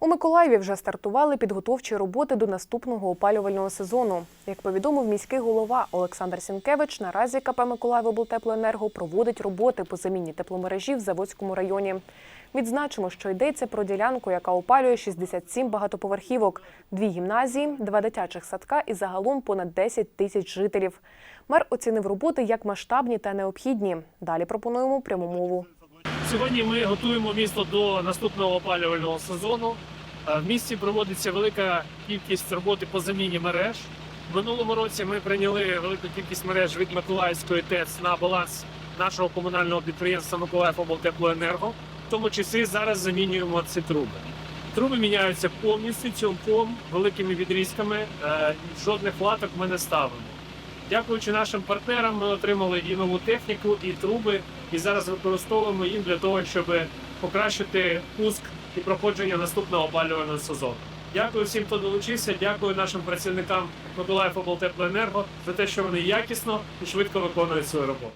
У Миколаєві вже стартували підготовчі роботи до наступного опалювального сезону. Як повідомив міський голова Олександр Сінкевич, наразі КП «Миколаївоблтеплоенерго» проводить роботи по заміні тепломережі в Заводському районі. Відзначимо, що йдеться про ділянку, яка опалює 67 багатоповерхівок, дві гімназії, два дитячих садка і загалом понад 10 тисяч жителів. Мер оцінив роботи як масштабні та необхідні. Далі пропонуємо пряму мову. Сьогодні ми готуємо місто до наступного опалювального сезону. Е, В місті проводиться велика кількість роботи по заміні мереж. В минулому році ми прийняли велику кількість мереж від Миколаївської ТЕЦ на баланс нашого комунального підприємства Миколаївоблтеплоенерго. В тому числі зараз замінюємо ці труби. Труби міняються повністю цілком великими відрізками. е, Жодних латок ми не ставимо. Дякуючи нашим партнерам, ми отримали і нову техніку, і труби, і зараз використовуємо їм для того, щоб покращити пуск і проходження наступного опалювального сезону. Дякую всім, хто долучився. Дякую нашим працівникам Миколаїв облтеплоенерго за те, що вони якісно і швидко виконують свою роботу.